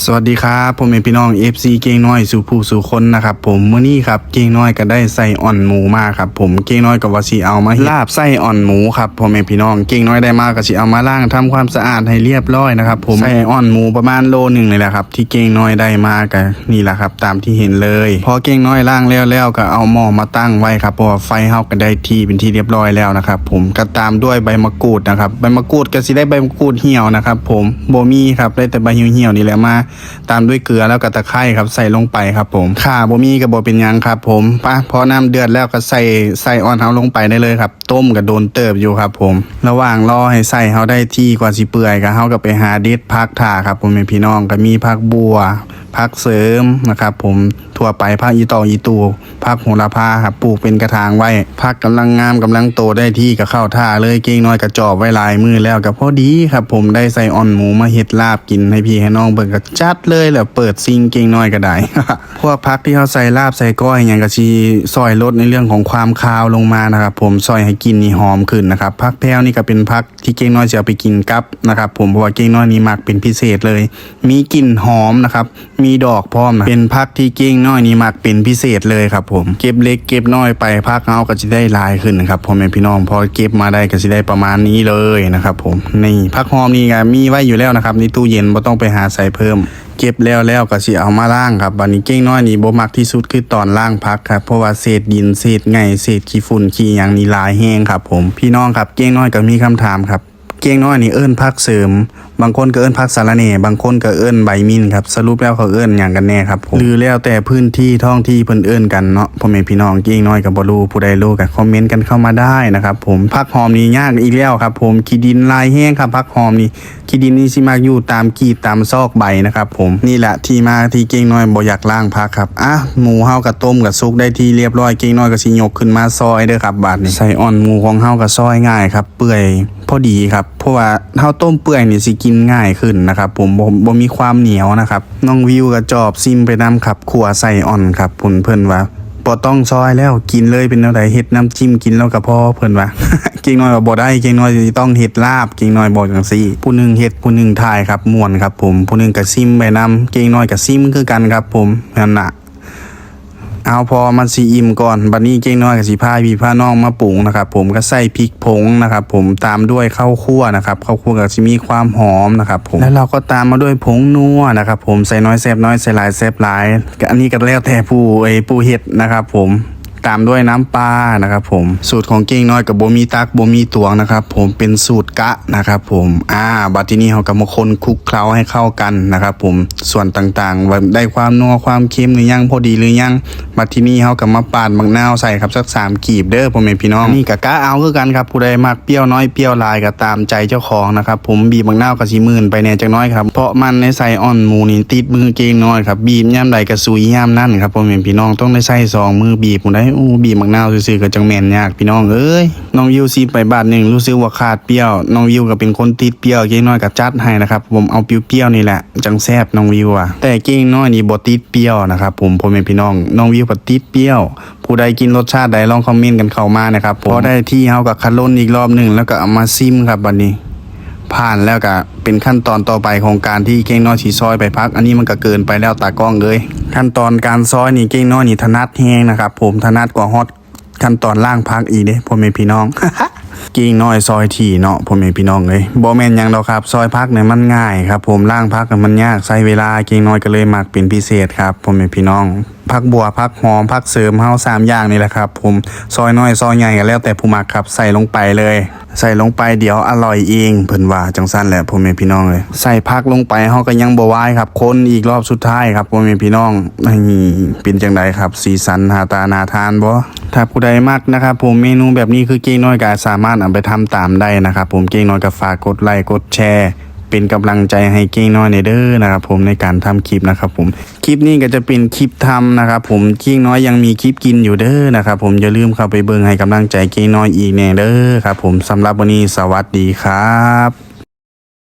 สวัสดีครับผมเป็นพี่น้อง FC เก่งน้อยสู่ผู้สู่คนนะครับผมเมื่อนี้ครับเก่งน้อยก็ได้ใส่อ่อนหมูมาครับผมเก่งน้อยกับวาสีเอามาลาบไส้อ่อนหมูครับผมเป็นพี่น้องเก่งน้อยได้มาก็สิเอามาล้างทำความสะอาดให้เรียบร้อยนะครับผมใส่อ่อนหมูประมาณโลหนึ่งเลยแหละครับที่เก่งน้อยได้มาก็นี่แหละครับตามที่เห็นเลยพอเก่งน้อยล้างแล้วแล้วก็เอาหม้อมาตั้งไว้ครับเพราะไฟเฮาก็ได้ที่เป็นที่เรียบร้อยแล้วนะครับผมก็ตามด้วยใบมะกรูดนะครับใบมะกรูดก็สิได้ใบมะกรูดเหี่ยวนะครับผมโบมีครับได้แต่ใบเหี่ยวๆนี่แหละมาตามด้วยเกลือแล้วก็ตะไคร้ครับใส่ลงไปครับผมข่าบ่มีก็บ่เป็นยังครับ ผมปะพอน้ำเดือดแล้วก็ใส่ใส่ออนเฮาลงไปได้เลยครับ ต้มกับโดนเติบอยู่ครับ ผม ระหว่างรอให้ใส่เฮาได้ที่กว่าสิเปื่อยก็เฮาก็ไปหาเด็ดพักถ่าครับผมพี่น้องก็มีพักบัว พักเสริมนะครับ ผมทั่วไปพักอีตออีตูพักโหระพาครับปลูกเป็นกระถางไว้พักกำลังงามกำลังโตได้ที่ก็เข้าท่าเลยเก่งน้อยกระจอบไว้ลายมือแล้วก็พอดีครับ ผมได้ใส่อ่อนหมูมาเฮ็ดลาบกินให้พี่ให้น้องเบิ่งก็จัดเลยแหละเปิดซิงเก่งน้อยก็ได้พวกพักที่เขาใส่ลาบใส่ก้อยอย่างก็ชีซอยลดในเรื่องของความคาวลงมานะครับ ผมซอยให้กินนี่หอมขึ้นนะครับพักแพ้วนี่ก็เป็นพักที่เก่งน้อยจะเอาไปกินกับนะครับ ผมเพราะว่าเก่งน้อยนี่มักเป็นพิเศษเลย มีกลิ่นหอมนะครับมีดอกพร้อมนะเป็นพักที่เก่งน้อยนี่มักเป็นพิเศษเลยครับผมเก็บเล็กเก็บน้อยไปพักเอาก็จะได้ลายขึ้นนะครับพ่อแม่พี่น้องพอเก็บมาได้ก็จะได้ประมาณนี้เลยนะครับผมนี่พักหอมนี่ก็มีไว้อยู่แล้วนะครับในตู้เย็นไม่ต้องไปหาใส่เพิ่มเก็บแล้วแล้วก็สิเอามาล่างครับบันนี้เก้งน้อยนี่บ่มักที่สุดคือตอนล่างพักครับเพราะว่าเศษดินเศษไงเศษขี้ฝุ่นขี้หยังนี่ลายแห้งครับผมพี่น้องครับเก้งน้อยก็มีคำถามครับ เก้งน้อยนี่เอิ้นพักเสริม บางคนก็เอิ้นพักสารเน่บางคนก็เอิ้นใบมินครับสรุปแล้วเขาเอิ้นอย่างกันแน่ครับผมหรือแล้วแต่พื้นที่ท้องที่เพิ่นเอิ้นกันเนาะพ่อแม่พี่น้องเก้งน้อยก็บ่รู้ผู้ใดรู้ก็คอมเมนต์กันเข้ามาได้นะครับผมพักหอมนี่ยากอีกแล้วครับผมขี้ดินลายแห้งครับพักหอมนี่ขี้ดินนี่สิมากอยู่ตามกีบตามซอกใบนะครับผมนี่แหละที่มาที่เก้งน้อยบ่อยากล้างพักครับอะหมูเฮากับต้มกับซุกได้ที่เรียบร้อยเก้งน้อยก็สิยกขึ้นมาซอยเด้อครับบาดนี้ใส่อ่อนหมูของเฮาก็ซอยง่ายครับเปื่อยพอดีครับเพราะว่าเฮาต้มเปื่อยนี่สิกินง่ายขึ้นนะครับ ผมบ่บ่มีความเหนียวนะครับน้องวิวกับจอบซิมไปนํครับขัวใส่อ่อนครับพุ่นเพิ่นว่าบ่ต้องซอยแล้วกินเลยเป็นแนวใดเฮ็ดน้ำจิ้มกินแล้วก็พอเพิ่นว่าเก่งน้อยว่าบ่ได้เก่งน้อยสิต้องเฮ็ดลาบเก่งน้อยบอกจังซี่ ผู้หนึงเฮ็ดผู้หนึงถ่ายครับม่วนครับผมผู้หนึงก็ซิมไปนํเก่งน้อยก็ซิมคือกันครับผมนั่นน่ะ เอาพอมันสีอิ่มก่อนบัดนี้เก่งน้อยกับสีผ้าพี่ผ้าน้องมาปรุงนะครับผมก็ใส่พริกผงนะครับผมตามด้วยข้าวคั่วนะครับข้าวคั่วก็จะมีความหอมนะครับผมแล้วเราก็ตามมาด้วยผงนัวนะครับผมใส่น้อยแซบน้อยใส่หลายแซบหลายอันนี้ก็แล้วแต่ผู้ไอ้ผู้เฮ็ดนะครับผม ตามด้วยน้ำปลานะครับผมสูตรของเก่งน้อยกับโบมีตักโบมีตวงนะครับผมเป็นสูตรกะนะครับผมอ่าบัดทีนี้เราก็มาคนคลุกเคล้าให้เข้ากันนะครับผมส่วนต่างๆ ได้ความนัวความเค็มหรือยังพอดีหรือยังบัดทีนี้เราก็มาปาดมะนาวใส่ครับสักสามกีบเด้อพ่อแม่พี่น้องนี่ก็กะเอาคือกันครับผู้ใดมักเปรี้ยวน้อยเปรี้ยวลายก็ตามใจเจ้าของนะครับผมบีบมะนาวกับสีมื่นไปแน่จักหน้อยครับเพราะมันในใส่อ่อนหมูนี่ติดมือเก่งน้อยครับบีบย่ำใดกระซุยย่ำนั่นครับพ่อแม่พี่น้องต้องได้ใส่สองมือบีบผมได้โอ้บีบมะนาวซื่อๆก็จังแม่นยากพี่น้องเอ้ยน้องวิวซีไปบาทหนึ่งรู้สึกว่าขาดเปรี้ยวน้องวิวก็เป็นคนติดเปรี้ยวเก่งน้อยก็จัดให้นะครับผมเอาเปรี้ยวๆนี่แหละจังแซบน้องวิวอะแต่เก่งน้อยนี่บ่ติดเปรี้ยวนะครับผมพ่อแม่พี่น้องน้องวิวก็ติดเปรี้ยวผู้ใดกินรสชาติใดลองคอมเมนต์กันเข้ามานะครับพอได้ที่เฮากับคัดล้นอีกรอบหนึ่งแล้วก็เอามาซิมครับบัดนี้ ผ่านแล้วก็เป็นขั้นตอนต่อไปของการที่เก้งน้อยสีซอยไปพัก อันนี้มันก็เกินไปแล้วตากล้องเลย ขั้นตอนการซอยนี่เก้งน้อยนี่ถนัดแฮงนะครับ ผมถนัดกว่าฮอตขั้นตอนล่างพักอีกเด้พ่อแม่พี่น้องเก้งน้อยซอยถี่เนาะพ่อแม่พี่น้องเลยบ่แมนยังดอกครับ ซอยพักเนี่ยมันง่ายครับ ผมล่างพักมันยากใช้เวลาเก้งน้อยก็เลยมักเป็นพิเศษครับพ่อแม่พี่น้องพักบัวพักหอมพักเสริมเฮาสามอย่างนี่แหละครับ ผมซอยน้อยซอยใหญ่ก็แล้วแต่ผู้มักครับใส่ลงไปเลย ใส่ลงไปเดี๋ยวอร่อยเองเพิ่นว่าจังสั้นแหละพ่อแม่พี่น้องเลยใส่พักลงไปเฮาก็ยังบ่วายครับ คนอีกรอบสุดท้ายครับพ่อแม่พี่น้องนี่เป็นจังไดครับ สีสันหาตานาทานบ่ถ้าผู้ใดมักนะครับผมเมนูแบบนี้คือเก้งน้อยก็สามารถเอาไปทำตามได้นะครับผมเก้งน้อยก็ฝากกดไลค์กดแชร์ เป็นกำลังใจให้เก้งน้อยในเด้อนะครับผมในการทำคลิปนะครับผมคลิปนี้ก็จะเป็นคลิปทำนะครับผมเก้งน้อยยังมีคลิปกินอยู่เด้อนะครับผมอย่าลืมเข้าไปเบิ่งให้กำลังใจเก้งน้อยอีกแน่เด้อครับผมสำหรับวันนี้สวัสดีครับ